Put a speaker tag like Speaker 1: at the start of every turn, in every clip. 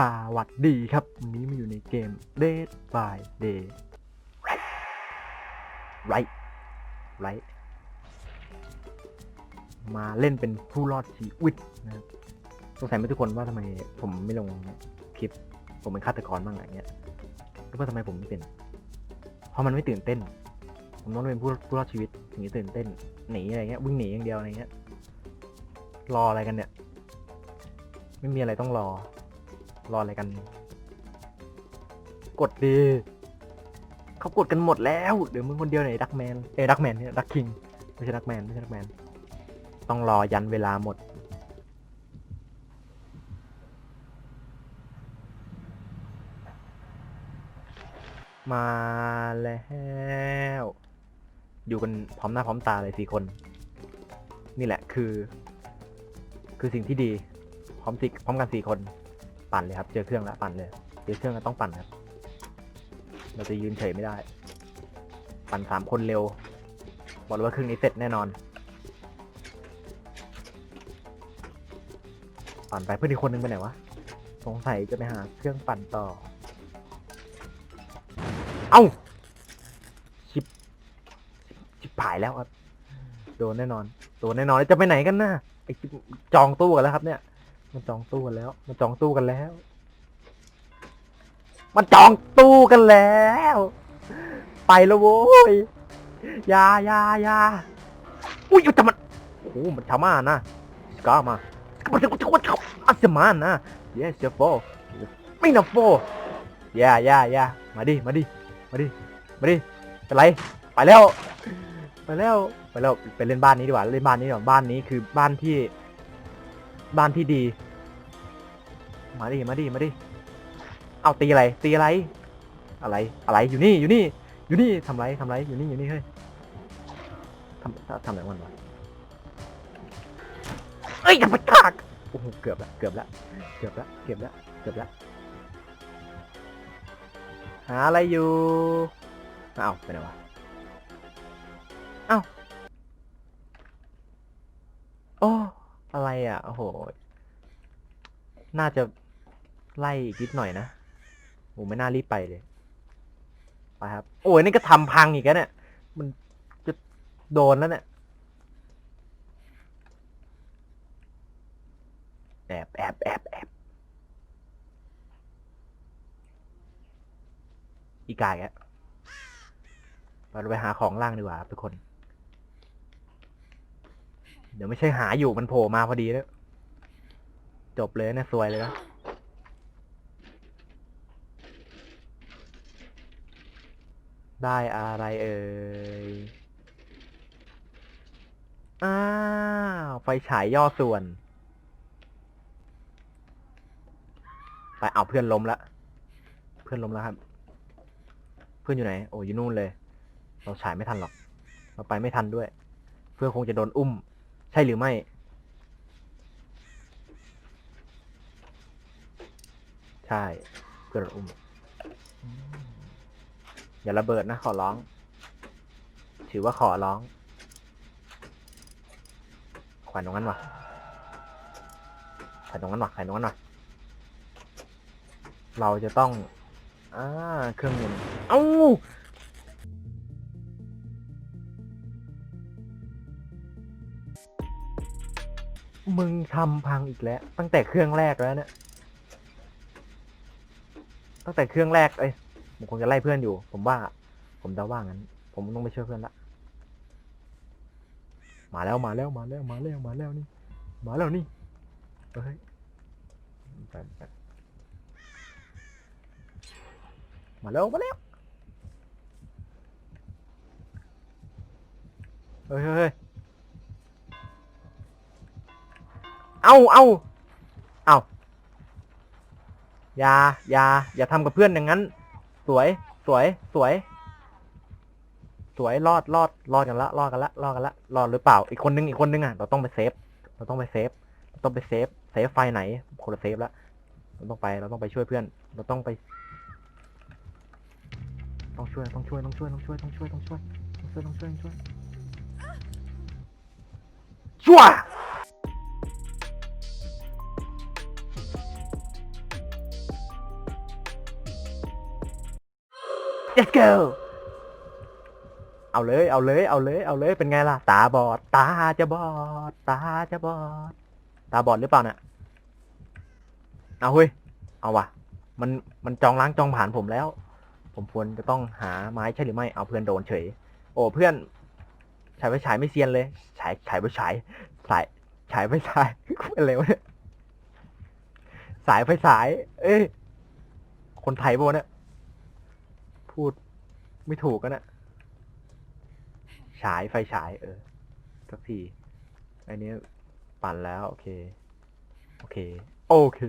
Speaker 1: สวัสดีครับ วันนี้มาอยู่ในเกม Dead by Day right right right มาเล่นเป็นผู้รอดชีวิตนะครับสงสัยไหมทุกคนว่าทำไมผมไม่ลงคลิป ผมเป็นฆาตกรบ้างอะไรเงี้ยรู้ว่าทำไมผมไม่เป็น เพราะมันไม่ตื่นเต้น ผมต้องเป็นผู้ผู้รอดชีวิตถึงจะตื่นเต้นหนีอะไรเงี้ยวิ่งหนีอย่างเดียวอะไรเงี้ยรออะไรกันเนี่ย ไม่มีอะไรต้องรอ รออะไรกัน กดดีเขากดกันหมดแล้วเดี๋ยวมึงคนเดียวไหนดักแมนเอ้ดักแมนเนี่ยดักคิงไม่ใช่ดักแมนไม่ใช่ดักแมนต้องรอยันเวลาหมด มาแล้ว อยู่กันพร้อมหน้าพร้อมตาเลยสี่คน นี่แหละคือ คือสิ่งที่ดี พร้อมสิพร้อมกันสี่คน ปั่นเลยครับ เจอเครื่องแล้วปั่นเลยเจอเครื่องก็ต้องปั่นครับ เราจะยืนเฉยไม่ได้ ปั่นสามคนเร็ว บอกเลยว่าเครื่องนี้เสร็จแน่นอน ปั่นไปเพื่อนอีกคนนึงไปไหนวะ สงสัยจะไปหาเครื่องปั่นต่อ เอ้า ชิปชิปผายแล้วครับ โดนแน่นอน โดนแน่นอน จะไปไหนกันนะไอจองตู้กันแล้วครับเนี่ย มันจองตู้กันแล้ว มันจองตู้กันแล้ว มันจองตู้กันแล้ว ไปแล้วโว้ยยายายาอุ้ยแต่มันโอ้โหมันชามานะสกามามันจะจะจะอัสมานะ yes เจฟโฟไม่นะโฟอย่ายายามาดิมาดิมาดิมาดิเป็นไรไปแล้ว ไปแล้วไปแล้วไปเล่นบ้านนี้ดีกว่าเล่นบ้านนี้ดีกว่าบ้านนี้คือบ้านที่ บ้านที่ดี มาดิ มาดิ มาดิ เอาตีอะไร ตีอะไร อะไร อะไร อยู่นี่ อยู่นี่ อยู่นี่ทำไรทำไร อยู่นี่ อยู่นี่ เฮ้ยทำทำอะไรมันวะเอ้ยอย่าไปกากโอ้โห เกือบละ เกือบละ เกือบละ เกือบละ เกือบละ หาอะไรอยู่เอาไปไหนวะเอ้าโอ้ อะไรอะ โอ้โห น่าจะ ไล่อีกนิดหน่อยนะโอ้ไม่น่ารีบไปเลย ไปครับ โอ้ยนี่ก็ทำพังอีกแล้วเนี่ย มันจะโดนแล้วเนี่ยแอบแอบแอบแอบอีกายอะเราไปหาของล่างดีกว่าทุกคน เดี๋ยวไม่ใช่หาอยู่มันโผล่มาพอดีแล้ว จบเลยนะซวยเลยนะ ได้อะไรเอ่ย อ้าว ไฟฉายย่อส่วน ไปเอาเพื่อนล้มละ เพื่อนล้มแล้วครับ เพื่อนอยู่ไหน โอ้อยู่นู่นเลย เราฉายไม่ทันหรอก เราไปไม่ทันด้วย เพื่อนคงจะโดนอุ้ม ใช่หรือไม่ใช่เพื่อนอุ้ม อย่าระเบิดนะขอร้อง ถือว่าขอร้อง ขวานตรงนั้นวะขวานตรงนั้นวะขวานตรงนั้นวะเราจะต้องอ่าเครื่องยนต์เอ้ามึงทำพังอีกแล้ว ตั้งแต่เครื่องแรกแล้วเนี่ย ตั้งแต่เครื่องแรกเอ้ย ผมคงจะไล่เพื่อนอยู่ ผมว่า ผมเดาว่างั้น ผมต้องไปช่วยเพื่อนละ มาแล้วมาแล้วมาแล้วมาแล้วมาแล้วนี่ มาแล้วนี่ เฮ้ยไปไปมาแล้วมาแล้วเฮ้ยเฮ้ยเฮ้ยเอาเอาเอาอย่าอย่าอย่าทำกับเพื่อนอย่างนั้น สวย สวย สวย สวย รอด รอด รอดกันละ รอดกันละ รอดกันละ รอดหรือเปล่า อีกคนนึง อีกคนนึงอะ เราต้องไปเซฟ เราต้องไปเซฟ เราต้องไปเซฟ เซฟไฟไหน คนละเซฟละ เราต้องไป เราต้องไปช่วยเพื่อน เราต้องไป ต้องช่วย ต้องช่วย ต้องช่วย ต้องช่วย ต้องช่วย ต้องช่วย ต้องช่วย ต้องช่วย ต้องช่วยช่ว let's go เอาเลย เอาเลย เอาเลย เอาเลย เป็นไงล่ะ ตาบอด ตาจะบอด ตาจะบอด ตาบอดหรือเปล่าเนี่ย เอาเฮ้ย เอาว่ะ มัน มันจองล้างจองผ่านผมแล้ว ผมควรจะต้องหาไม้ใช่หรือไม่ เอาเพื่อนโดนเฉย โอ้เพื่อน ฉายไฟฉายไม่เซียนเลย ฉาย ฉายไฟฉาย สาย ฉายไฟฉายเป็นอะไรวะเนี่ย สายไฟฉาย เอ้ย คนไทยปะวะเนี่ย พูด ไม่ถูกกันนะฉายไฟฉาย เออสักทีอันนี้ปั่นแล้ว โอเค โอเค โอเค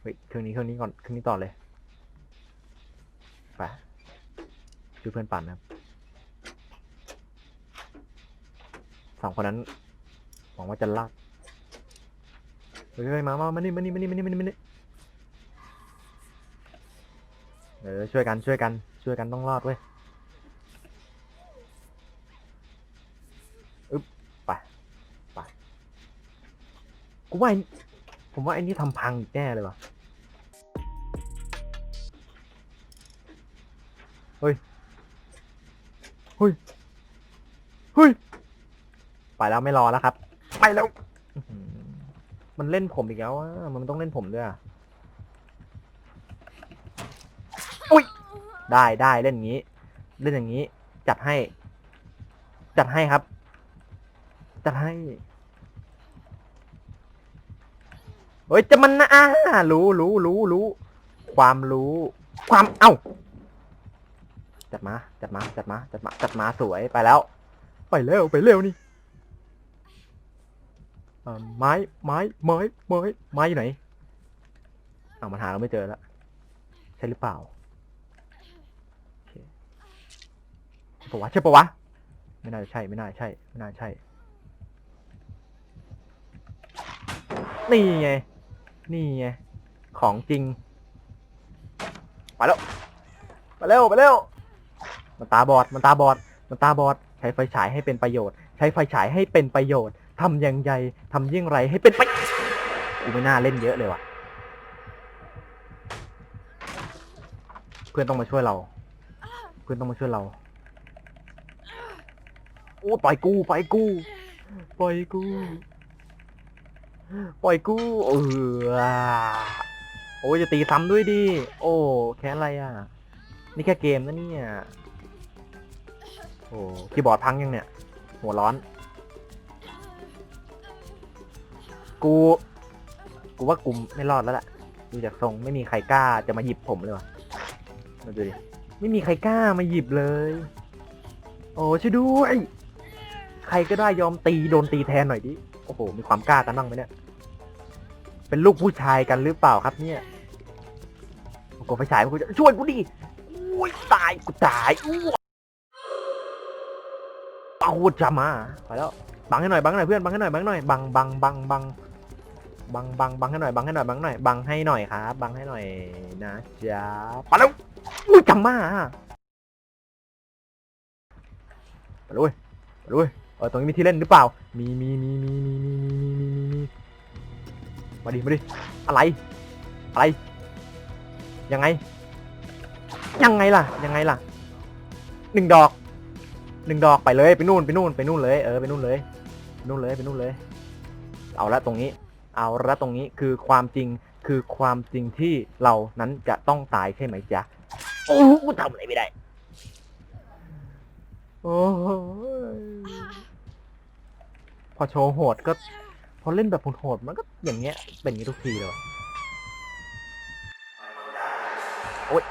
Speaker 1: เฮ้ยเครื่องนี้เครื่องนี้ก่อนเครื่องนี้ต่อเลยไปช่วยเพื่อนปั่นนะครับสองคนนั้นหวังว่าจะลากเฮ้ยมามามานี่มานี่มานี่มานี่มานี่มานี่ เออช่วยกันช่วยกันช่วยกันต้องรอดเว้ยอึ๊บไปไปกูว่าไอ้ผมว่าไอ้นี่ทำพังอีกแน่เลยว่ะเฮ้ยเฮ้ยเฮ้ยไปแล้วไม่รอแล้วครับ ไปแล้ว มันเล่นผมอีกแล้วอะมันต้องเล่นผมด้วยอะ อุ้ยได้ได้เล่นอย่างนี้ เล่นอย่างนี้ จัดให้ จัดให้ครับ จัดให้เฮ้ยจะมันนะอ่ารู้รู้รู้รู้ความรู้ ความเอ้าจัดมาจัดมาจัดมาจัดมาจัดมาสวยไปแล้ว ไปเร็วไปเร็วนี่ไม้ไม้ไม้ไม้ไม้อยู่ไหนเอามันหาเราไม่เจอแล้วใช่หรือเปล่าโอเคใช่ปะวะใช่ปะวะ ไม่น่าจะใช่ ไม่น่าใช่ ไม่น่าใช่ นี่ไง นี่ไง ของจริง ไปแล้ว ไปเร็ว ไปเร็ว มันตาบอด มันตาบอด มันตาบอด ใช้ไฟฉายให้เป็นประโยชน์ ใช้ไฟฉายให้เป็นประโยชน์ ทำอย่างไรทำยิ่งไรให้เป็นไปกูไม่น่าเล่นเยอะเลยว่ะ เพื่อนต้องมาช่วยเรา เพื่อนต้องมาช่วยเรา อ้ปล่อยกูปล่อยกูปล่อยกูปล่อยกูเออโอ้ยจะตีซ้ำด้วยดิโอ้แค่อะไรอะ นี่แค่เกมนะเนี่ยโอ้คีย์บอร์ดพังยังเนี่ย หัวร้อน กู กูว่ากูไม่รอดแล้วล่ะดูจากทรงไม่มีใครกล้าจะมาหยิบผมเลยว่ะมาดูดิไม่มีใครกล้ามาหยิบเลย โอ้ช่วยด้วย ใครก็ได้ยอมตีโดนตีแทนหน่อยดิ โอ้โห มีความกล้ากันบ้างไหมเนี่ย เป็นลูกผู้ชายกันหรือเปล่าครับเนี่ยกูไฟฉายกูจะช่วยกูดิอุ้ยตายกูตายอู้เอาจะมาไปแล้ว บังให้หน่อย บังให้หน่อยเพื่อน บังให้หน่อย บังให้หน่อย บัง บัง บัง บัง บัง บัง บังให้หน่อย บังให้หน่อย บังให้หน่อย บังให้หน่อยครับ บังให้หน่อยนะจ๊ะไปแล้วอุ้ยจำมาไปเลยไปเลย เออตรงนี้มีที่เล่นหรือเปล่า มีมีมีมีมีมีมีมีมีมีมีมาดิมาดิอะไร อะไร ยังไง ยังไงล่ะ ยังไงล่ะหนึ่งดอกหนึ่งดอกไปเลยไปนู่นไปนู่นไปนู่นเลยเออไปนู่นเลยไปนู่นเลยไปนู่นเลย เอาละตรงนี้ เอาละตรงนี้คือความจริงคือความจริงที่เรานั้นจะต้องตายใช่ไหมจ๊ะโอ้ทำอะไรไม่ได้ โอ้ พอโชว์โหดก็ พอเล่นแบบโหดมันก็อย่างเงี้ย เป็นอย่างนี้ทุกทีเลยว่ะโอ้ย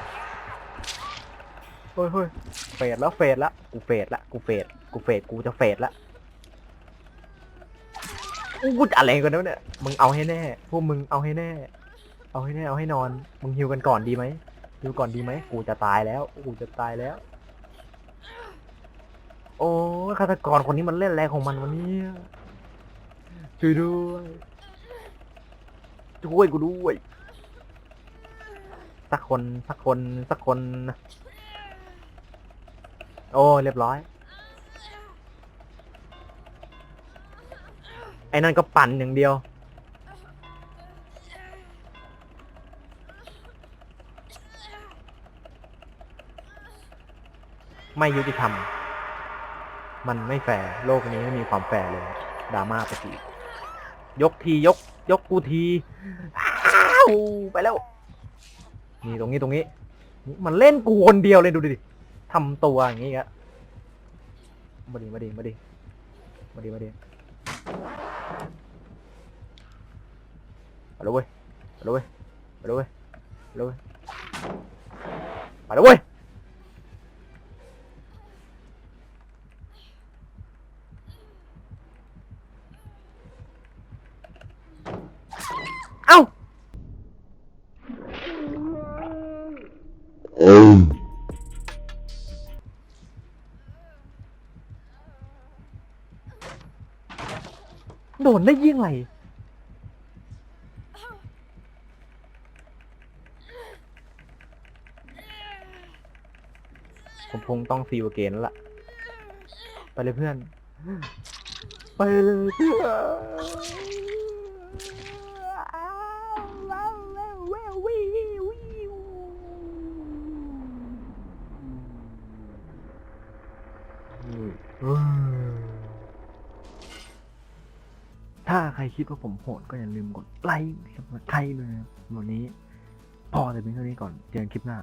Speaker 1: เฮ้ยเฮ้ยเฟดแล้วเฟดแล้วกูเฟดละกูเฟดกูเฟดกูจะเฟดละกูจะอะไรกันแล้วเนี่ยมึงเอาให้แน่พวกมึงเอาให้แน่ เอาให้แน่เอาให้นอน มึงฮิวกันก่อนดีไหมฮิวก่อนดีไหมกูจะตายแล้วกูจะตายแล้ว โอ้ฆาตกรคนนี้มันเล่นแรงของมันวันนี้ช่วยด้วยช่วยกูด้วย สักคนสักคนสักคน โอ้เรียบร้อย ไอ้นั่นก็ปั่นอย่างเดียว ไม่ยุติธรรม มันไม่แฟร์โลกนี้ไม่มีความแฟร์เลยดราม่าไปทียกทียก ยกกูทีอ้าวไปแล้วนี่ตรงนี้ตรงนี้ มันเล่นกูคนเดียวเลยดูดิทำตัวอย่างงี้กะมาดิมาดิมาดิมาดิมาดิไปแล้วเว้ยไปแล้วเว้ยไปแล้วเว้ยไปแล้วเว้ยไปแล้วเว้ย โดนได้ยิ่งไรผมคงต้องซีวเกนละ ไปเลยเพื่อน ไปเลยเพื่อน ถ้าใครคิดว่าผมโหดก็อย่าลืมกดไลค์สับสไครเลยนะครับวันนี้ พอแต่เพียงเท่านี้ก่อน เจอกันคลิปหน้า